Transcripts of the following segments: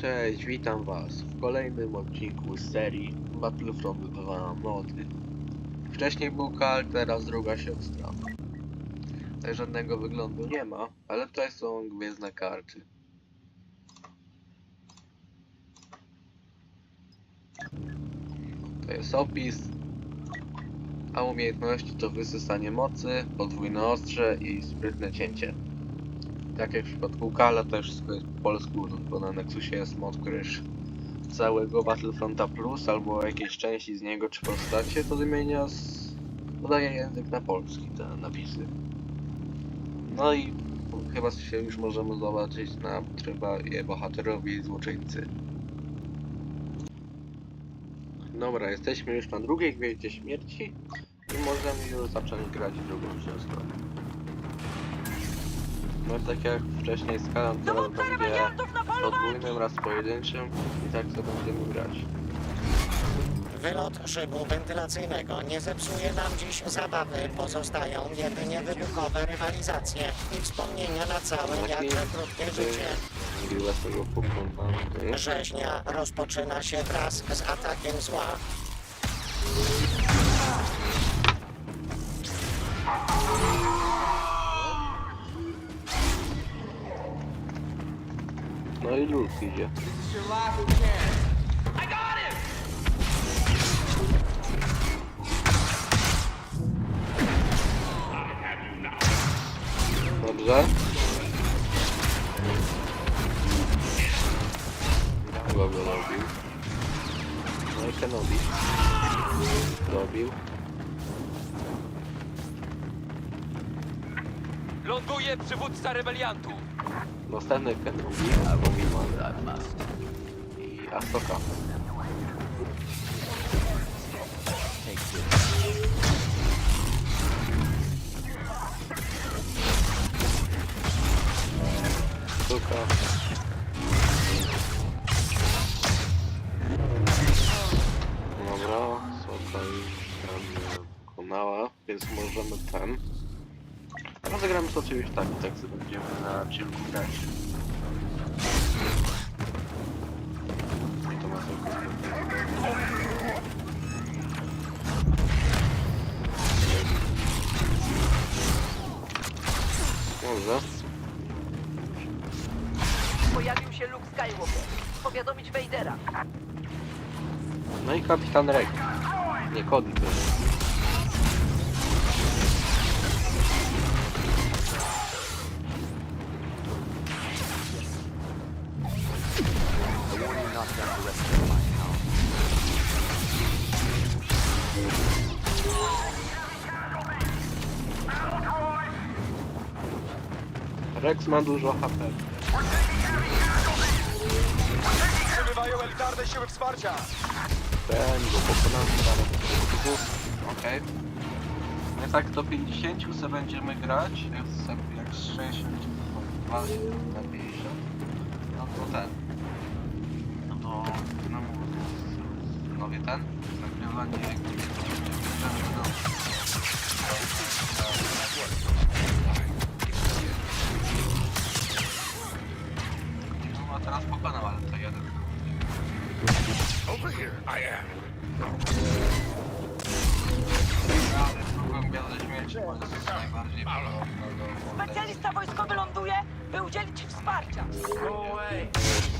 Cześć, witam was w kolejnym odcinku z serii Battlefront 2 Mody. Wcześniej był Kal, teraz druga siostra. Tutaj żadnego wyglądu nie ma, ale tutaj są gwiezdne karty. To jest opis, a umiejętności to wysysanie mocy, podwójne ostrze i sprytne cięcie. Tak jak w przypadku Kala, też wszystko jest po polsku, bo na Nexusie jest mod, który już całego Battlefronta Plus albo jakieś części z niego czy postacie, to zmienia z... podaje język na polski, te napisy. No i chyba się już możemy zobaczyć na tryba je bohaterowie i złoczyńcy. Dobra, jesteśmy już na drugiej gwieździe śmierci i możemy już zacząć grać drugą siostrą. No tak jak wcześniej z Kalan, teraz Dowódca będzie podwójnym raz pojedynczym i tak to będziemy grać. Wylot szybu wentylacyjnego nie zepsuje nam dziś zabawy. Pozostają jedynie wybuchowe rywalizacje i wspomnienia na całe Taki- jakże krótkie życie. Rzeźnia rozpoczyna się wraz z atakiem zła. I luz idzie. Dobrze. Kogo go robił? No i Kenobi. Robił. Ląduje przywódca rebeliantu. Następny Kenobi albo Mimon i Asoka. Asoka. Dobra, Soka już tam pokonała, więc możemy ten. Rozegramy to oczywiście tak, tak sobie będziemy na chillku grać. To ma sobie Może. Pojawił się Luke Skywalker. Powiadomić Vadera. No i kapitan Rek. Nie Cody to jest. Rex ma dużo HP. Przybywają elitarne siły wsparcia. Ten, go pokonamy zaraz. Okej. My tak do 50 se będziemy grać, jak, se- jak z 60 to 20 na 50. No to ten. No to no, nowy ten. Nagrywanie jak no. No a teraz pokonał, ale to jeden. Ale drugą gwiazdę śmierci może być najbardziej do Specjalista wojskowy ląduje, by udzielić wsparcia. Może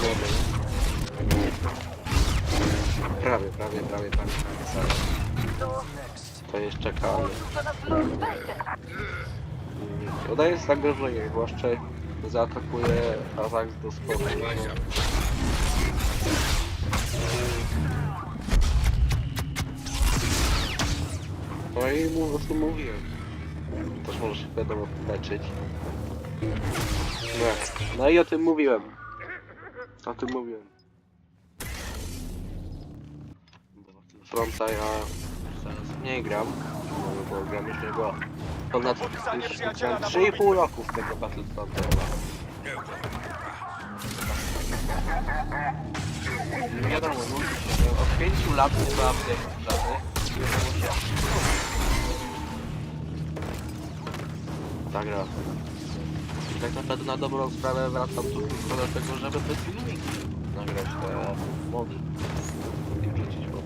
Prawie, prawie, prawie, prawie, prawie. To, To jeszcze Vader. Udaje zagrożenie, zwłaszcza zaatakuje atak do spodu. No i mu po prostu mówiłem. Też może się wiadomo leczyć. No, no i o tym mówiłem. O tym mówiłem. Battlefronta ja teraz nie gram, no, bo gram nie było ponad Podpisanie już przyjaciela na 3,5 roku w tego Battlefronta. Nie wiadomo, nudzi się. Od 5 lat nie ma update'ów żadnych. Nie wiadomo się. Tak raz. Tak naprawdę na dobrą sprawę wracam tu tylko dlatego, żeby te filmiki nagrać te mody. I wrzucić po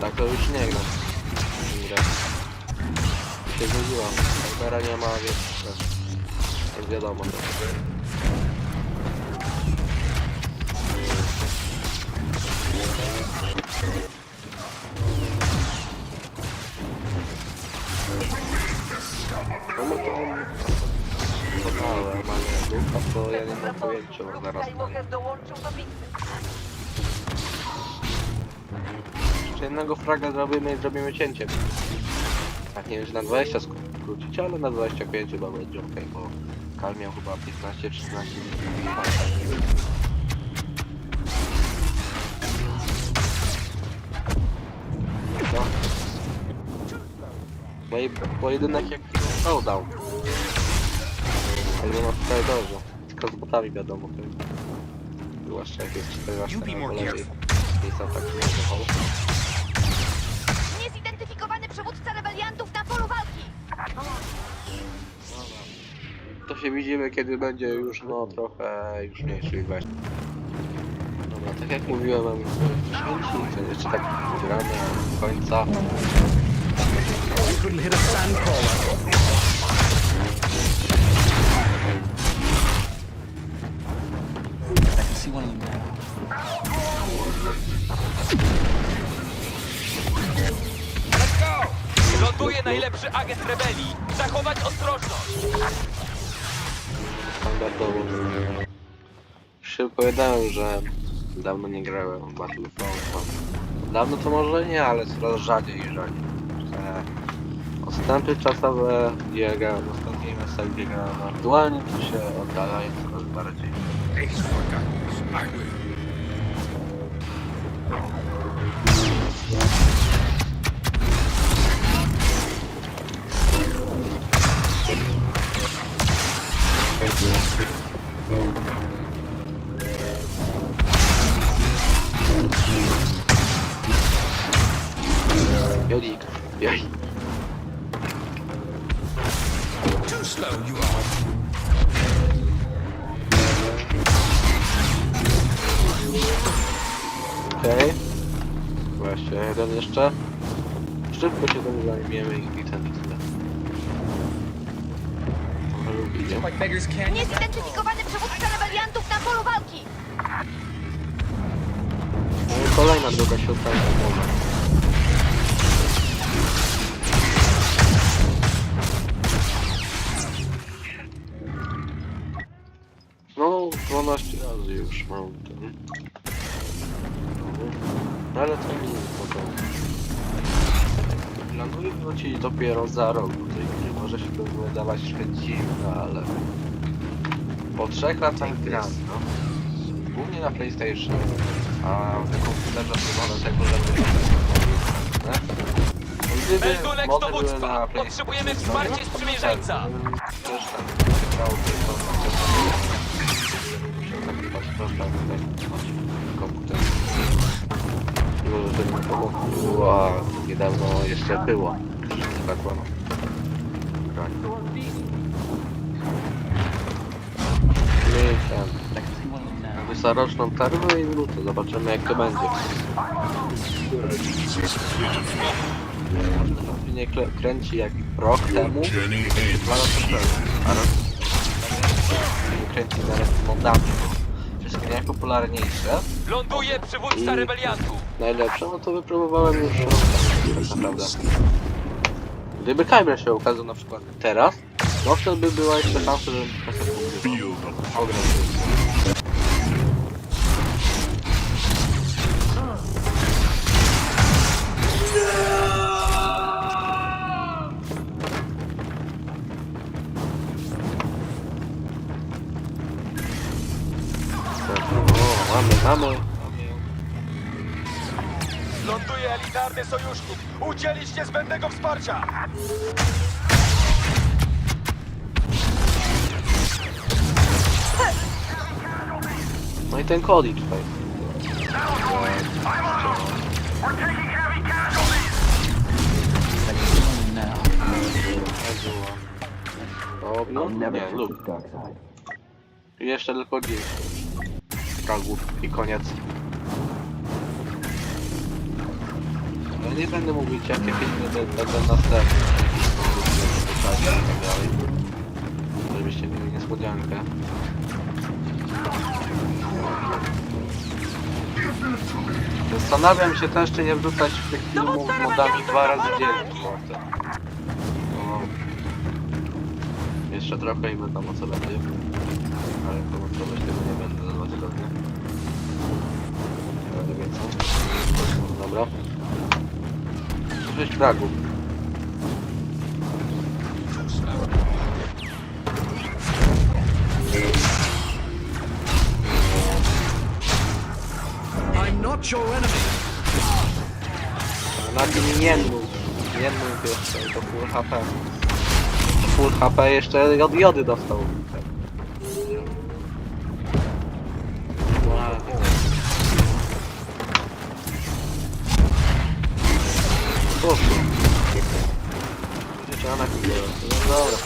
Tak to już nie gram. Nie gram. Się zgodziłam. Kamera nie ma, więc też. Jest wiadomo. No no to ma nie ducha, to ja nie mam pojęcia, Luke zaraz. Skywalker. Jeszcze jednego fraga zrobimy i zrobimy cięcie. Tak nie wiem, czy na 20 skrócić, ale na 25 chyba będzie ok, bo Kal miał chyba 15-13 No. No i pojedynek jak showdown. Ale ma w dobrze. Tylko z botami wiadomo. Zwłaszcza jak jest 14 You be albo more lepiej. careful. Nie są tak nie zachował. Niezidentyfikowany przywódca rebeliantów na polu walki! To się widzimy, kiedy będzie już, no, trochę już mniejszy weź. Dobra, tak jak mówiłem, mam 10, to jeszcze tak gramy do końca. I can see one of them now. Ląduje najlepszy agent rebelii. Zachować ostrożność. Standardowo. Powiedziałem, że dawno nie grałem w Battlefront. Dawno to może nie, ale coraz rzadziej i rzadziej. Te Odstępy czasowe, gdzie grałem w ostatniej mesach, gdzie grałem aktualnie, to się oddalają coraz bardziej. Jeden jeszcze. Szybko się tym zajmiemy i, ten tyle. Like beggars can't. Niezidentyfikowany przywódca rebeliantów na polu walki! No i kolejna druga siostra i może. No, 12 razy już mam ten. No, ale to. Planuję wrócić dopiero za rok do tej gry. Może się to wydawać trochę dziwne, ale... Po trzech latach gram, no. Głównie na PlayStation. A w komputerze to mamy tego, żeby... Nie? Gdyby Meldunek mody były dowództwa. PlayStation, Potrzebujemy to wsparcia sprzymierzeńca. Też tam grał tylko komputer. Że komputer była niedawno jeszcze było. Tak łamał. Tak. My them now. wysoroczną tarwę i wrócę. Zobaczymy jak to będzie. Nie kręci jak rok temu. Dwa lata temu. A rok kręci zaraz modami. Wszystkie najpopularniejsze, Ląduje przywódca I- rebeliantów. najlepsze, no to wypróbowałem już tak naprawdę. Gdyby Kyber się ukazał na przykład teraz, no wtedy by była jeszcze szansa, żebym kasę kupił. Ogromny. O, mamy, mamy. mamy ją. Ląduje elitarny sojusznik. Udzielić niezbędnego wsparcia. No i ten Cody tutaj. I can see one of them now. O, no, nie, lub. Jeszcze tylko 10 fragów i koniec. No nie będę mówić jakie filmy be- będą następne. i tak dalej. Żebyście mieli niespodziankę. Zastanawiam się też, czy nie wrzucać tych filmów modami dwa razy dziennie. No, jeszcze trochę i wiadomo co będzie. Ale komentować tego nie będę Dobra. 6 fragów. I'm not your enemy. Na tym. Nie mów jeszcze, to full HP. Full HP jeszcze od jody dostał. Dobra.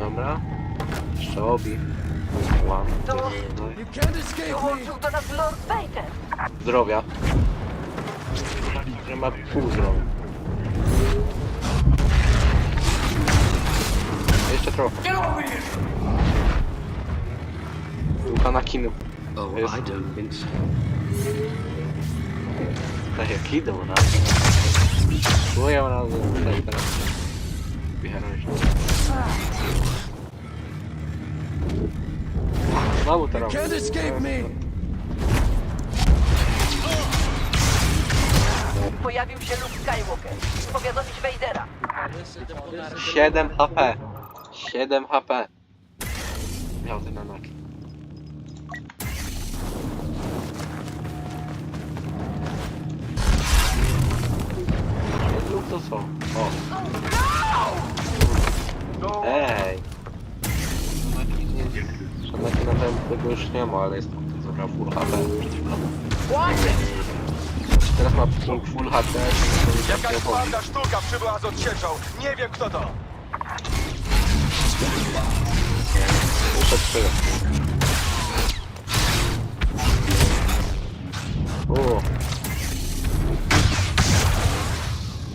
Dobra. Jeszcze obi. Dołączył do nas Lord Vader. Zdrowia. Że ma pół na. Oh. I don't think so. Tak jak idą na Czuję razem tutaj teraz. Się. Znowu. Can't escape me. Pojawił się Luke Skywalker. Powiadomić Vadera. 7 HP. 7 HP. Miał ten Anakin. Lub to co? O. Ej. Anakin na pewno tego już nie ma, ale jest zabrał full HP. Teraz ma full, HP. Jakaś twarda sztuka przybyła z odsieczą. Nie wiem kto to. Muszę trzy.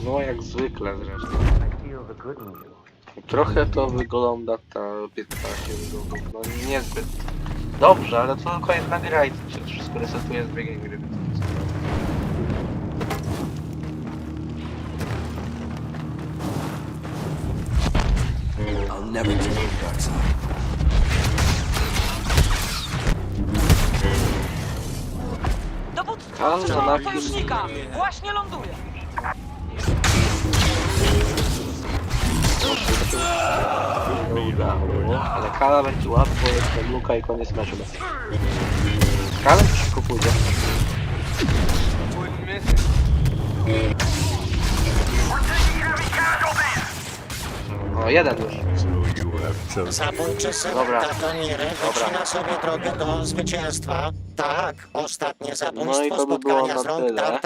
No jak zwykle zresztą. Trochę to wygląda ta 15 minut. No niezbyt. Dobrze, ale to tylko jedna gra i to się wszystko resetuje z biegiem gry. Never take the dark side. Anakin- sojusznika. Właśnie ląduje. Nie udało, ale Kala będzie łatwo, jestem Luka i koniec meczu. Kala to szybko pójdzie. O, jeden już. Zabójczy syn Dobra. Tatoniry wycina sobie drogę do zwycięstwa. Tak, ostatnie No i zabójstwo to by było spotkania na z rąk tyle.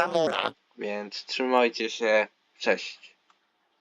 Więc trzymajcie się. Cześć.